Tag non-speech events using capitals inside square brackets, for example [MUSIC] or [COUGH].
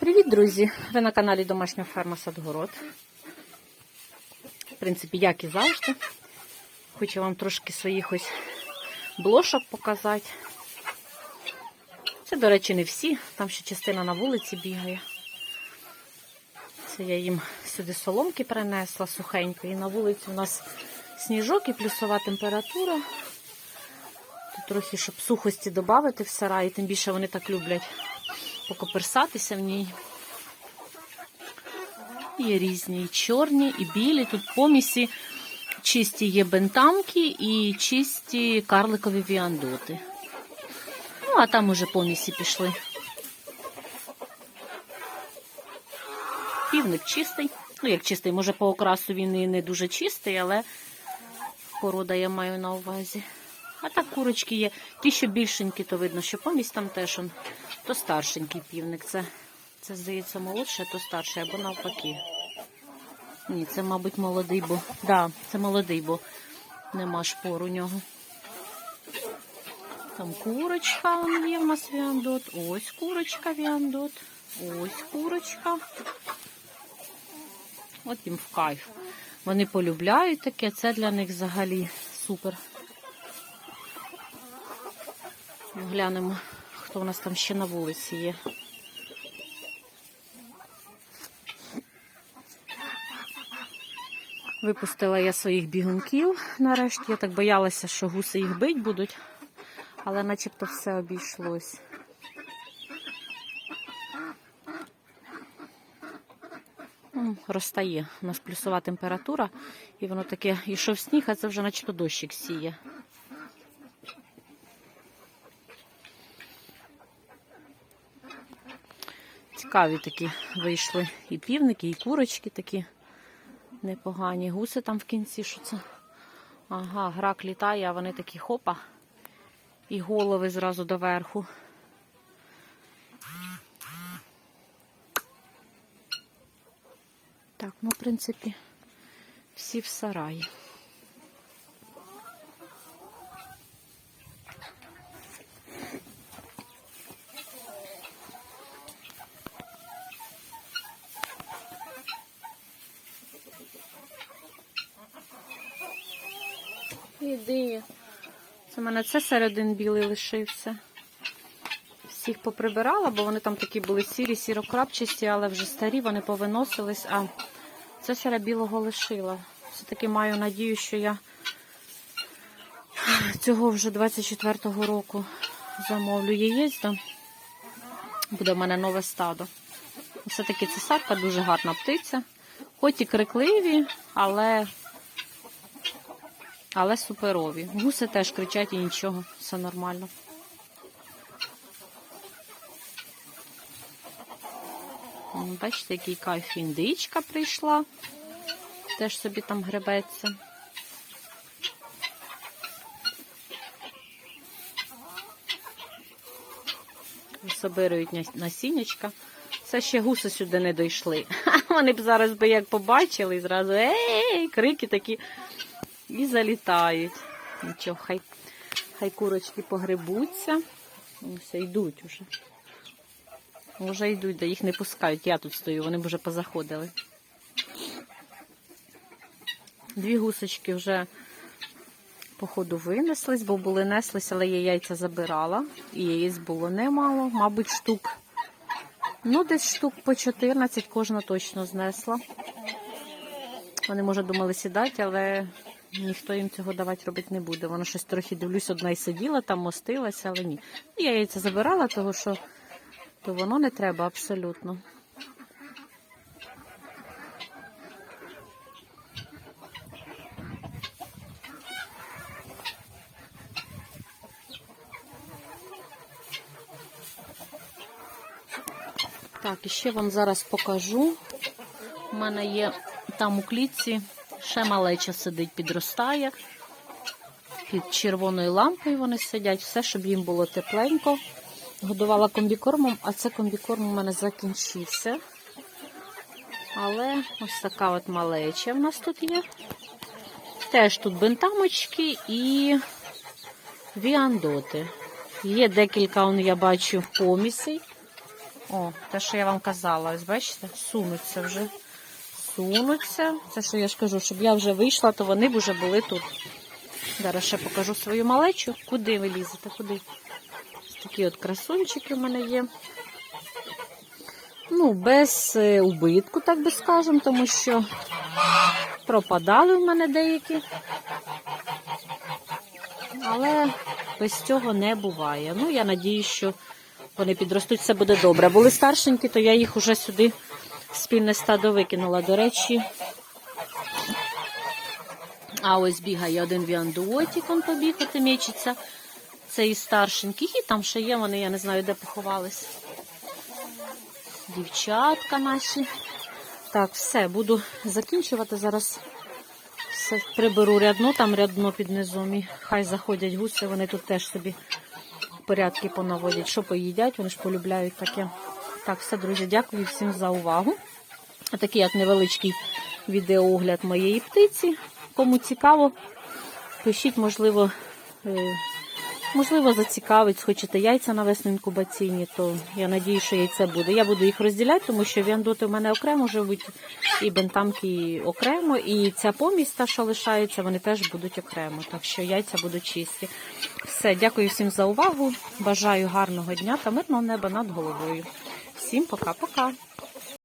Привіт, друзі! Ви на каналі Домашня ферма Садгород. В принципі, як і завжди. Хочу вам трошки своїх ось блошок показати. Це, до речі, не всі. Там ще частина на вулиці бігає. Це я їм сюди соломки принесла сухенько. І на вулиці у нас сніжок і плюсова температура. Тут трохи, щоб сухості додати в сараї, тим більше вони так люблять покоперсатися в ній. Є різні і чорні, і білі. Тут помісі чисті є бентамки і чисті карликові віандоти. Ну, а там уже помісі пішли. Півник чистий. Ну, як чистий, може по окрасу він і не дуже чистий, але порода я маю на увазі. А так курочки є. Ті, що більшенькі, то видно, що помість там теж он, то старшенький півник. Це, це здається, молодше, то старший, або навпаки. Ні, це, мабуть, молодий, бо. Да, це молодий, бо нема шпор у нього. Там курочка он є в нас віандот. Ось курочка віандот. Ось курочка. От їм в кайф. Вони полюбляють таке, це для них взагалі супер. Глянемо, хто у нас там ще на вулиці є. Випустила я своїх бігунків нарешті. Я так боялася, що гуси їх бить будуть, але начебто все обійшлось. Розтає. У нас плюсова температура, і воно таке йшов сніг, а це вже начебто дощик сіє. Цікаві такі вийшли і півники, і курочки такі непогані. Гуси там в кінці, що це? Ага, грак літає, а вони такі хопа. І голови зразу доверху. Так, ну, в принципі, всі в сараї. Іди. Це в мене це середин білий лишився. Всіх поприбирала, бо вони там такі були сірі, сірокрапчасті, але вже старі, вони повиносились, а це серед білого лишила. Все-таки маю надію, що я цього вже 24-го року замовлю яєць, буде в мене нове стадо. Все-таки цесарка дуже гарна птиця. Хоч і крикливі, але але суперові. Гуси теж кричать і нічого, все нормально. Бачите, який кайф індичка прийшла. Теж собі там гребеться. Собирають насіннячка. Це ще гуси сюди не дійшли. [LAUGHS] Вони б зараз би як побачили, і зразу ей, крики такі і залітають. Нічого, хай, хай курочки погребуться. Все, йдуть уже. Вже йдуть, да їх не пускають. Я тут стою, вони б вже позаходили. Дві гусочки вже, походу, винеслись, бо були неслись, але я яйця забирала. І яєць було немало, мабуть, штук. Ну, десь штук по 14 кожна точно знесла. Вони, може, думали сідати, але ніхто їм цього давати робити не буде. Воно щось трохи дивлюсь, одна й сиділа, там мостилася, але ні. Я яйця забирала, тому що то воно не треба абсолютно. Так, і ще вам зараз покажу. У мене є там у клітці ще малеча сидить, підростає. Під червоною лампою вони сидять, все, щоб їм було тепленько. Годувала комбікормом, а це комбікорм у мене закінчився. Але ось така от малеча в нас тут є. Теж тут бентамочки і віандоти. Є декілька, он, я бачу, помісей. О, те, що я вам казала, ось бачите, сунуться вже. Сунуться. Це що я ж кажу, щоб я вже вийшла, то вони б вже були тут. Зараз ще покажу свою малечу. Куди ви лізете? Куди? Такі от красунчики в мене є. Ну, без е, убитку, так би скажемо, тому що пропадали в мене деякі. Але без цього не буває. Ну, я надіюсь, що вони підростуть, все буде добре. Були старшенькі, то я їх уже сюди спільне стадо викинула. До речі, а ось бігає один віандуотік, він побіг, от мечиться. Це і старшенький. І там ще є, вони, я не знаю, де поховались. Дівчатка наші. Так, все, буду закінчувати зараз. Все приберу рядно, там рядно під низом. І хай заходять гуси, вони тут теж собі порядки понаводять. Що поїдять, вони ж полюбляють таке. Так, все, друзі, дякую всім за увагу. Такий як невеличкий відеоогляд моєї птиці. Кому цікаво, пишіть, можливо, е, можливо, зацікавить, хочете яйця навесну інкубаційні, то я надію, що яйце буде. Я буду їх розділяти, тому що віандоти в мене окремо живуть, і бентамки окремо, і ця помість, та, що лишається, вони теж будуть окремо. Так що яйця будуть чисті. Все, дякую всім за увагу. Бажаю гарного дня та мирного неба над головою. Всім пока-пока.